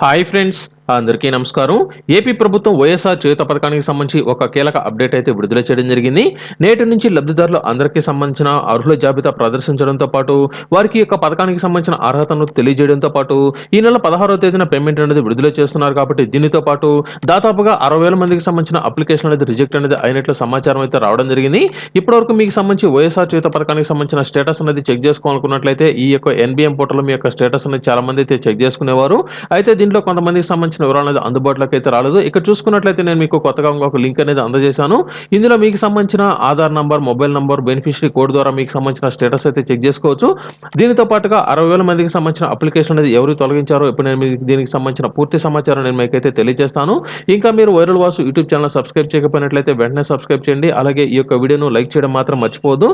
Hi friends అందరికీ నమస్కారం. AP ప్రభుత్వం వైఎస్ఆర్ చేత పథకానికి సంబంధించి ఒక కీలక అప్డేట్ అయితే విడుదల చేయడం జరిగింది. నేటి నుంచి లబ్ధిదారులు అందరికీ సంబంధించిన అర్హుల జాబితా ప్రదర్శించడంతో పాటు వారికి యొక్క పథకానికి సంబంధించిన అర్హతను తెలియజేయడంతో పాటు ఈ నెల పదహారవ తేదీన పేమెంట్ అనేది విడుదల చేస్తున్నారు కాబట్టి దీనితో పాటు దాదాపుగా అరవై వేల మందికి సంబంధించిన అప్లికేషన్ అనేది రిజెక్ట్ అనేది అయినట్లు సమాచారం అయితే రావడం జరిగింది. ఇప్పటివరకు మీకు సంబంధించి వైఎస్ఆర్ చేత పథకానికి సంబంధించిన స్టేటస్ అనేది చెక్ చేసుకోవాలనుకున్నట్లయితే ఈ యొక్క ఎన్బిఎం పోర్టల్ మీ యొక్క స్టేటస్ అనేది చాలా మంది అయితే చెక్ చేసుకునేవారు. అయితే దీంట్లో కొంతమందికి సంబంధించిన వివరాలు అనేది అందుబాటులోకి అయితే రాలేదు. ఇక్కడ చూసుకున్నట్లయితే నేను మీకు కొత్తగా ఒక లింక్ అనేది అందజేశాను. ఇందులో మీకు సంబంధించిన Aadhaar number mobile number beneficiary code ద్వారా మీకు సంబంధించిన స్టేటస్ అయితే చెక్ చేసుకోవచ్చు. దీనితో పాటుగా అరవై వేల మందికి సంబంధించిన అప్లికేషన్ అనేది ఎవరు తొలగించారో ఇప్పుడు నేను మీకు దీనికి సంబంధించిన పూర్తి సమాచారం నేను మీకైతే తెలియజేస్తాను. ఇంకా మీరు viral Vasu YouTube channel subscribe చేయకపోయినట్లయితే వెంటనే సబ్స్క్రైబ్ చేయండి. అలాగే ఈ యొక్క వీడియోను లైక్ చేయడం మాత్రం మర్చిపోదు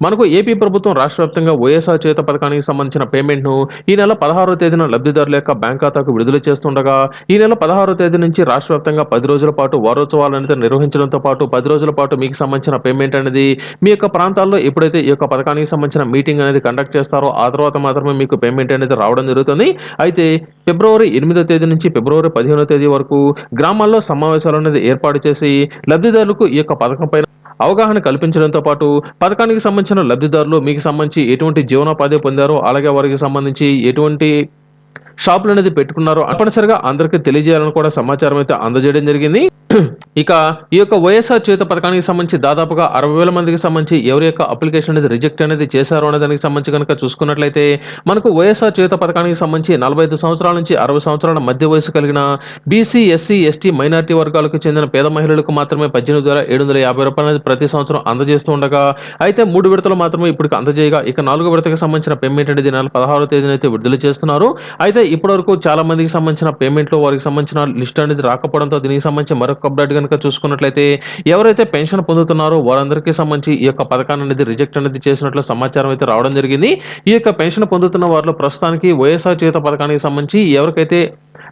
మనకు ఏపీ ప్రభుత్వం రాష్ట్ర వ్యాప్తంగా వైఎస్ఆర్ చేత పథకానికి సంబంధించిన పేమెంట్ను ఈ నెల పదహారో తేదీన లబ్ధిదారుల యొక్క బ్యాంక్ ఖాతాకు విడుదల చేస్తుండగా ఈ నెల పదహారో తేదీ నుంచి రాష్ట్ర వ్యాప్తంగా పది రోజుల పాటు వారోత్సవాలు అనేది నిర్వహించడంతో పాటు పది రోజుల పాటు మీకు సంబంధించిన పేమెంట్ అనేది మీ యొక్క ప్రాంతాల్లో ఎప్పుడైతే ఈ యొక్క పథకానికి సంబంధించిన మీటింగ్ అనేది కండక్ట్ చేస్తారో ఆ తర్వాత మాత్రమే మీకు పేమెంట్ అనేది రావడం జరుగుతుంది. అయితే ఫిబ్రవరి ఎనిమిదో తేదీ నుంచి ఫిబ్రవరి పదిహేనో తేదీ వరకు గ్రామాల్లో సమావేశాలు అనేది ఏర్పాటు చేసి లబ్ధిదారులకు ఈ యొక్క పథకం పైన అవగాహన కల్పించడంతో పాటు పథకానికి సంబంధించిన లబ్ధిదారులు మీకు సంబంధించి ఎటువంటి జీవనోపాధి పొందారో అలాగే వారికి సంబంధించి ఎటువంటి షాపులు అనేది పెట్టుకున్నారో తప్పనిసరిగా అందరికీ తెలియజేయాలని కూడా సమాచారం అయితే అందజేయడం జరిగింది. ఇక ఈ యొక్క వైఎస్ఆర్ చేత పథకానికి సంబంధించి దాదాపుగా అరవై వేల మందికి సంబంధించి ఎవరి యొక్క అప్లికేషన్ అనేది రిజెక్ట్ అనేది చేశారో అనే దానికి సంబంధించి కనుక చూసుకున్నట్లయితే మనకు వైఎస్ఆర్ చేత పథకానికి సంబంధించి నలభై ఐదు సంవత్సరాల నుంచి అరవై సంవత్సరాల మధ్య వయసు కలిగిన బీసీ ఎస్సీ ఎస్టీ మైనార్టీ వర్గాలకు చెందిన పేద మహిళలకు మాత్రమే పద్దెనిమిది వేల ఏడు వందల యాభై రూపాయలు అనేది ప్రతి సంవత్సరం అందజేస్తూ ఉండగా అయితే మూడు విడతలు మాత్రమే ఇప్పుడు అందజేయగా ఇక నాలుగో విడతకు సంబంధించిన పేమెంట్ అనేది నెల పదహారో తేదీన అయితే విడుదల చేస్తున్నారు. అయితే ఇప్పటివరకు చాలా మందికి సంబంధించిన పేమెంట్లో వారికి సంబంధించిన లిస్ట్ అనేది రాకపోవడంతో దీనికి సంబంధించి మరొక అప్డేట్ కనుక చూసుకున్నట్లయితే ఎవరైతే పెన్షన్ పొందుతున్నారో వారందరికీ సంబంధించి ఈ యొక్క పథకాన్ని అనేది రిజెక్ట్ అనేది చేసినట్లు సమాచారం అయితే రావడం జరిగింది. ఈ యొక్క పెన్షన్ పొందుతున్న వారిలో ప్రస్తుతానికి వైఎస్ఆర్ చేత పథకానికి సంబంధించి ఎవరికైతే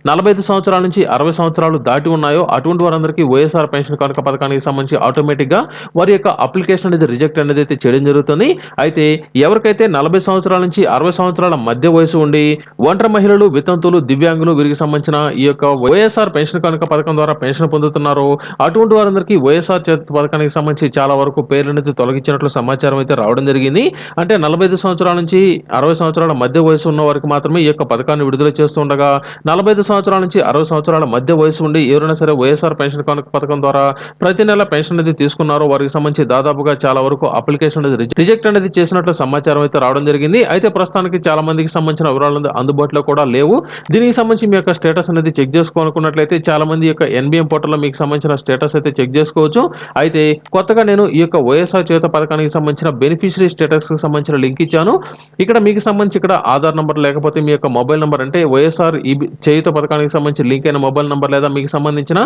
నలభై ఐదు సంవత్సరాల నుంచి అరవై సంవత్సరాలు దాటి ఉన్నాయో అటువంటి వారందరికీ వైఎస్ఆర్ పెన్షన్ కనుక పథకానికి సంబంధించి ఆటోమేటిక్గా వారి యొక్క అప్లికేషన్ అనేది రిజెక్ట్ అనేది అయితే చేయడం జరుగుతుంది. అయితే ఎవరికైతే నలభై సంవత్సరాల నుంచి అరవై సంవత్సరాల మధ్య వయసు ఉండి ఒంటరి మహిళలు వితంతులు దివ్యాంగులు వీరికి సంబంధించిన ఈ యొక్క వైఎస్ఆర్ పెన్షన్ కనుక పథకం ద్వారా పెన్షన్ పొందుతున్నారో అటువంటి వారందరికీ వైఎస్ఆర్ పథకానికి సంబంధించి చాలా వరకు పేర్లు అనేది తొలగించినట్లు సమాచారం అయితే రావడం జరిగింది. అంటే నలభై ఐదు సంవత్సరాల నుంచి అరవై సంవత్సరాల మధ్య వయసు ఉన్న వారికి మాత్రమే ఈ యొక్క పథకాన్ని విడుదల చేస్తుండగా నలభై ఐదు సంవత్సరాల నుంచి అరవై సంవత్సరాల మధ్య వయసు ఉండి ఎవరైనా సరే వైఎస్ఆర్ పెన్షన్ పథకం ద్వారా ప్రతి నెల పెన్షన్ అనేది తీసుకున్నారో వారికి సంబంధించి దాదాపుగా చాలా వరకు అప్లికేషన్ అనేది రిజెక్ట్ అనేది చేసినట్లు సమాచారం అయితే రావడం జరిగింది. అయితే ప్రస్తుతానికి చాలా మందికి సంబంధించిన వివరాలు అందుబాటులో కూడా లేవు. దీనికి సంబంధించి మీ యొక్క స్టేటస్ అనేది చెక్ చేసుకోనుకున్నట్లయితే చాలా మంది యొక్క ఎన్బిఎం పోర్టల్లో మీకు సంబంధించిన స్టేటస్ అయితే చెక్ చేసుకోవచ్చు. అయితే కొత్తగా నేను ఈ యొక్క వైఎస్ఆర్ చేత పథకానికి సంబంధించిన బెనిఫిషరీ స్టేటస్కి సంబంధించిన లింక్ ఇచ్చాను. ఇక్కడ మీకు సంబంధించి ఇక్కడ ఆధార్ నంబర్ లేకపోతే మీ యొక్క మొబైల్ నంబర్ అంటే వైఎస్ఆర్ ఈ చేయుత పథకానికి సంబంధించి లింక్ అయిన మొబైల్ నంబర్ లేదా మీకు సంబంధించిన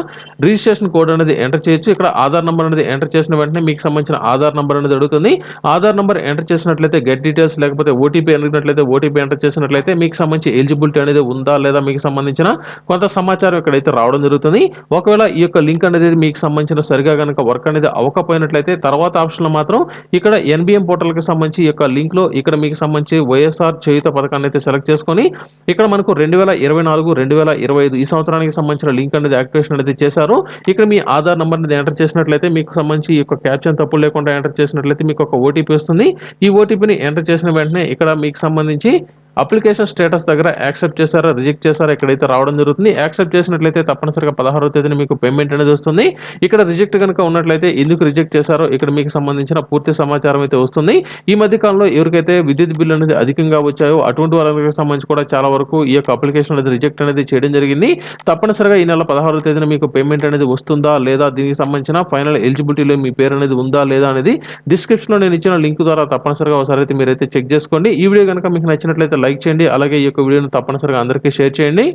రిజిస్ట్రేషన్ కోడ్ అనేది ఎంటర్ చేయొచ్చు. ఇక్కడ ఆధార్ నంబర్ అనేది ఎంటర్ చేసిన వెంటనే మీకు సంబంధించిన ఆధార్ నంబర్ అనేది అడుగుతుంది ఆధార్ నంబర్ ఎంటర్ చేసినట్లయితే గెట్ డీటెయిల్స్ లేకపోతే ఓటీపీ అడిగినట్లయితే ఓటీపీ ఎంటర్ చేసినట్లయితే మీకు సంబంధించి ఎలిజిబిలిటీ అనేది ఉందా లేదా మీకు సంబంధించిన కొంత సమాచారం ఇక్కడైతే రావడం జరుగుతుంది. ఒకవేళ ఈ యొక్క లింక్ అనేది మీకు సంబంధించిన సరిగా కనుక వర్క్ అనేది అవ్వకపోయినట్లయితే తర్వాత ఆప్షన్లో మాత్రం ఇక్కడ ఎన్బిఎం పోర్టల్కి సంబంధించి ఈ యొక్క లింక్లో ఇక్కడ మీకు సంబంధించి వైఎస్ఆర్ చేయుత పథకాన్ని అయితే సెలెక్ట్ చేసుకొని ఇక్కడ మనకు రెండు వేల ఇరవై నాలుగు రెండు వేల ఇరవై ఐదు ఈ సంవత్సరానికి సంబంధించిన లింక్ అనేది యాక్టివేషన్ అనేది చేశారు. ఇక్కడ మీ ఆధార్ నంబర్ అనేది ఎంటర్ చేసినట్లయితే మీకు సంబంధించి ఈ యొక్క క్యాప్షన్ తప్పులు లేకుండా ఎంటర్ చేసినట్లయితే మీకు ఒక ఓటీపీ వస్తుంది. ఈ ఓటీపీని ఎంటర్ చేసిన వెంటనే ఇక్కడ మీకు సంబంధించి అప్లికేషన్ స్టేటస్ దగ్గర యాక్సెప్ట్ చేశారా రిజెక్ట్ చేశారా ఇక్కడైతే రావడం జరుగుతుంది యాక్సెప్ట్ చేసినట్లయితే తప్పనిసరిగా పదహారో తేదీన మీకు పేమెంట్ అనేది వస్తుంది. ఇక్కడ రిజెక్ట్ కనుక ఉన్నట్లయితే ఎందుకు రిజెక్ట్ చేశారో ఇక్కడ మీకు సంబంధించిన పూర్తి సమాచారం అయితే వస్తుంది. ఈ మధ్య కాలంలో ఎవరికైతే విద్యుత్ బిల్లు అనేది అధికంగా వచ్చాయో అటువంటి వారికి సంబంధించి కూడా చాలా వరకు ఈ యొక్క అప్లికేషన్ అనేది రిజెక్ట్ అనేది చేయడం జరిగింది. తప్పనిసరిగా ఈ నెల పదహారో తేదీన మీకు పేమెంట్ అనేది వస్తుందా లేదా దీనికి సంబంధించిన ఫైనల్ ఎలిజిబిలిటీలో మీ పేరు అనేది ఉందా లేదా అనేది డిస్క్రిప్షన్లో నేను ఇచ్చిన లింక్ ద్వారా తప్పనిసరిగా ఒకసారి అయితే మీరైతే చెక్ చేసుకోండి. ఈ వీడియో కనుక మీకు నచ్చినట్లయితే లైక్ చేయండి. అలాగే ఈ యొక్క వీడియోను తప్పనిసరిగా అందరికీ షేర్ చేయండి.